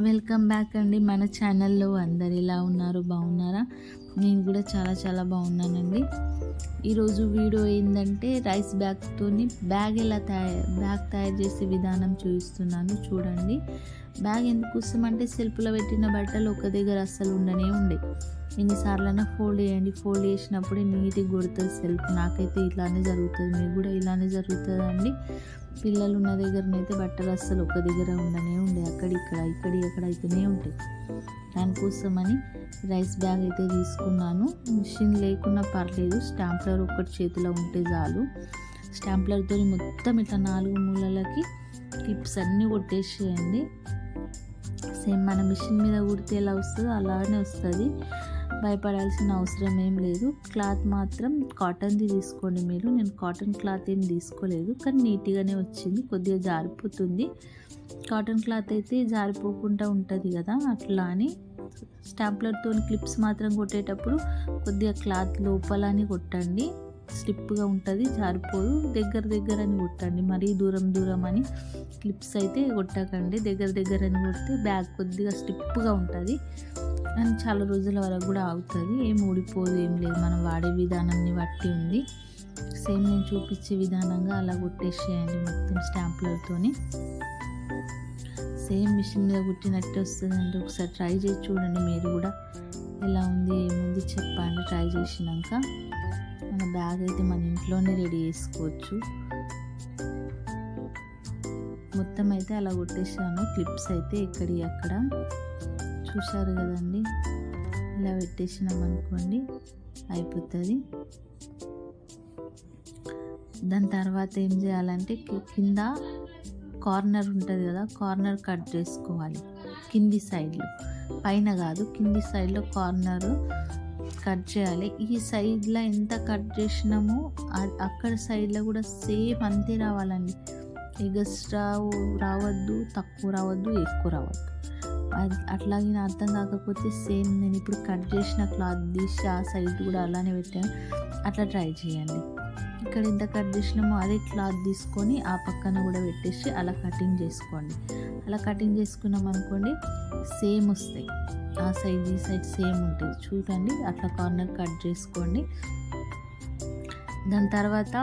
Welcome back అండి మన ఛానల్లో అందరు ఎలా ఉన్నారు? బాగున్నారా? నేను కూడా చాలా చాలా బాగున్నానండి. ఈరోజు వీడియో ఏంటంటే రైస్ బ్యాగ్తోని బ్యాగ్ ఎలా తయారు బ్యాగ్ తయారు చేసే విధానం చూపిస్తున్నాను చూడండి. బ్యాగ్ ఎందుకు వస్తామంటే సెల్ఫ్లో పెట్టిన బట్టలు ఒక దగ్గర అస్సలు ఉండనే ఉండే. ఎన్నిసార్లైనా ఫోల్డ్ చేయండి. ఫోల్డ్ చేసినప్పుడే నీట్గా కొడుతుంది సెల్ఫ్. నాకైతే ఇలానే జరుగుతుంది. మీకు కూడా ఇలానే జరుగుతుందండి. పిల్లలు ఉన్న దగ్గరనైతే బట్టలు అస్సలు ఒక దగ్గర ఉండనే ఉండే. అక్కడ ఇక్కడ ఇక్కడ ఇక్కడ అయితేనే ఉంటాయి. దానికోసమని రైస్ బ్యాగ్ అయితే తీసుకున్నాను. మిషన్ లేకున్నా పర్లేదు స్టాంప్లర్ ఒక్కటి చేతిలో ఉంటే చాలు. స్టాంప్లర్తో మొత్తం ఇట్లా నాలుగు మూలలకి క్లిప్స్ అన్నీ కొట్టేసేయండి. సేమ్ మన మిషన్ మీద కుడితే ఎలా వస్తుందో అలానే వస్తుంది. భయపడాల్సిన అవసరం ఏం లేదు. క్లాత్ మాత్రం కాటన్ది తీసుకోండి మీరు. నేను కాటన్ క్లాత్ ఏం తీసుకోలేదు. కానీ నీట్గానే వచ్చింది. కొద్దిగా జారిపోతుంది. కాటన్ క్లాత్ అయితే జారిపోకుండా ఉంటుంది కదా. అట్లా అని స్టాంప్లర్తో క్లిప్స్ మాత్రం కొట్టేటప్పుడు కొద్దిగా క్లాత్ లోపలని కొట్టండి. స్లిప్గా ఉంటుంది. జారిపోదు. దగ్గర దగ్గర అని కొట్టండి. మరీ దూరం దూరం అని క్లిప్స్ అయితే కొట్టకండి. దగ్గర దగ్గర అని కొడితే బ్యాగ్ కొద్దిగా స్లిప్గా ఉంటుంది. అండ్ చాలా రోజుల వరకు కూడా ఆగుతుంది. ఏం ఊడిపోదు ఏం లేదు. మనం వాడే విధానాన్ని బట్టి ఉంది. సేమ్ నేను చూపించే విధానంగా అలా కొట్టేసేయండి మొత్తం స్టాంపులతోని సేమ్ మిషన్ మీద కుట్టినట్టు వస్తుందండి. ఒకసారి ట్రై చేసి చూడండి మీరు కూడా. ఎలా ఉంది ఏముంది చెప్పండి ట్రై చేసినాక. మన బ్యాగ్ అయితే మన ఇంట్లోనే రెడీ చేసుకోవచ్చు. మొత్తం అయితే అలా కొట్టేసాను. క్లిప్స్ అయితే ఇక్కడి అక్కడ. చూశారు కదండి. ఇలా పెట్టేసినాం అనుకోండి అయిపోతుంది. దాని తర్వాత ఏం చేయాలంటే కింద కార్నర్ ఉంటుంది కదా కార్నర్ కట్ చేసుకోవాలి. కింది సైడ్లో. పైన కాదు కింది సైడ్లో కార్నర్ కట్ చేయాలి. ఈ సైడ్లో ఎంత కట్ చేసినామో అక్కడ సైడ్లో కూడా సేమ్ అంతే రావాలండి. ఎగస్ట్రా రావద్దు తక్కువ రావద్దు ఎక్కువ రావద్దు. అట్లాగే నా అర్థం కాకపోతే సేమ్ నేను ఇప్పుడు కట్ చేసిన క్లాత్ తీసి ఆ సైడ్ కూడా అలానే పెట్టాను. అట్లా ట్రై చేయండి. ఇక్కడ ఎంత కట్ చేసినామో అదే క్లాత్ తీసుకొని ఆ పక్కన కూడా పెట్టేసి అలా కటింగ్ చేసుకోండి. అలా కటింగ్ చేసుకున్నాం అనుకోండి సేమ్ వస్తాయి. ఆ సైడ్ ఈ సైడ్ సేమ్ ఉంటుంది చూడండి అట్లా కార్నర్ కట్ చేసుకోండి. దాని తర్వాత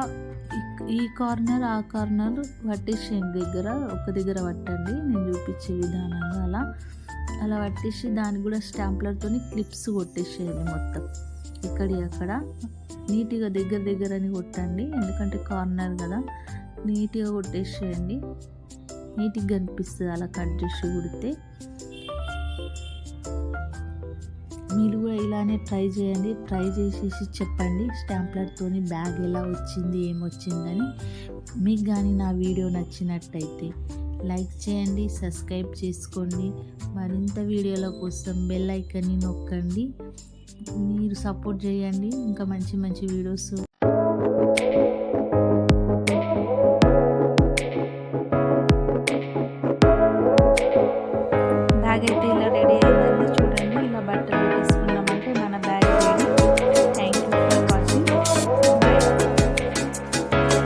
ఈ- కార్నర్ ఆ కార్నర్ పట్టేసేయండి దగ్గర ఒక దగ్గర పట్టండి నేను చూపించే విధానంగా అలా. అలా పట్టేసి దాన్ని కూడా స్టాంప్లర్తో క్లిప్స్ కొట్టేసేయండి మొత్తం. ఇక్కడి అక్కడ. నీట్గా దగ్గర దగ్గర అని కొట్టండి. ఎందుకంటే కార్నర్ కదా. నీట్గా కొట్టేసేయండి. నీట్గా కనిపిస్తుంది అలా కట్ చేసి కుడితే. మీరు కూడా ఇలానే ట్రై చేయండి. ట్రై చేసేసి చెప్పండి. స్టాంప్లర్తోని బ్యాగ్ ఎలా వచ్చింది ఏమొచ్చిందని మీకు కానీ నా వీడియో నచ్చినట్టయితే లైక్ చేయండి సబ్స్క్రైబ్ చేసుకోండి. మరింత వీడియోల కోసం బెల్ ఐకన్ని నొక్కండి. మీరు సపోర్ట్ చేయండి. ఇంకా మంచి మంచి వీడియోస్